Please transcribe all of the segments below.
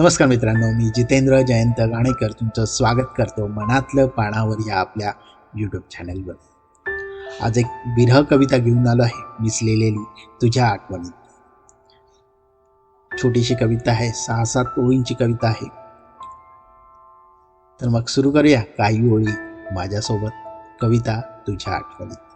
नमस्कार मित्रांनो मी जितेंद्र जयंत गाणेकर तुमचं स्वागत करतो मनातलं पानावर या आपल्या यूट्यूब चॅनलवर आज एक विरह कविता घेऊन आलो आहे मिसलेलेली तुझ्या आठवणीत. छोटीशी कविता आहे सहा सात ओळींची कविता आहे. तर मग सुरू करूया काही ओळी माझ्यासोबत. कविता तुझ्या आठवणीत.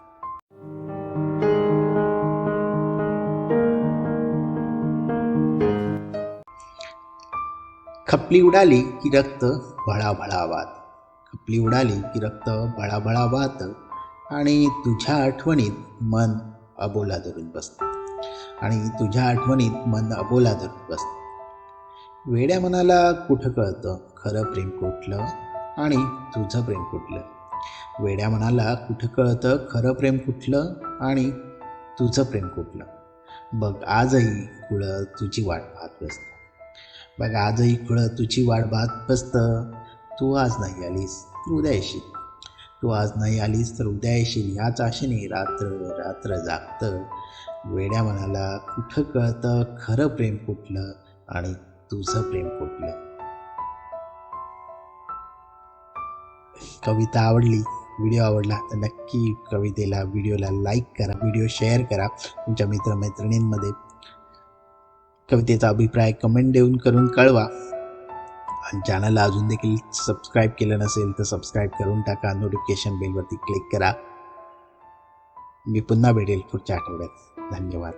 खपली उडाली की रक्त भळाभळा वाहत खपली उडाली की रक्त भळाभळा वाहत आणि तुझ्या आठवणीत मन अबोला धरून बसतं. आणि तुझ्या आठवणीत मन अबोला धरून बसतं. वेड्या मनाला कुठं कळतं? खरं प्रेम कुठलं? आणि तुझं प्रेम कुठलं? वेड्या मनाला कुठं कळतं? खरं प्रेम कुठलं? आणि तुझं प्रेम कुठलं? बघ आजही कुळं तुझी वाट पाहत बसतं. बघ आजही खुळं तुझी वाट बात बसतं. तू आज नाही आलीस तर उद्या येशील. तू आज नाही आलीस तर उद्या येशील याच आशेने रात्र रात्र जागतं. वेड्या मनाला कुठं कळतं खरं प्रेम कुठलं आणि तुझं प्रेम कुठलं? कविता आवडली व्हिडिओ आवडला तर नक्की कवितेला व्हिडिओला लाईक करा व्हिडिओ शेअर करा. तुमच्या मित्रमैत्रिणींमध्ये कवितेचा अभिप्राय कमेंट देऊन करून कळवा. आणि चॅनलला अजून देखील सबस्क्राईब केलं नसेल तर सबस्क्राईब करून टाका. नोटिफिकेशन बेलवरती क्लिक करा. मी पुन्हा भेटेल पुढच्या आठवड्यात. धन्यवाद.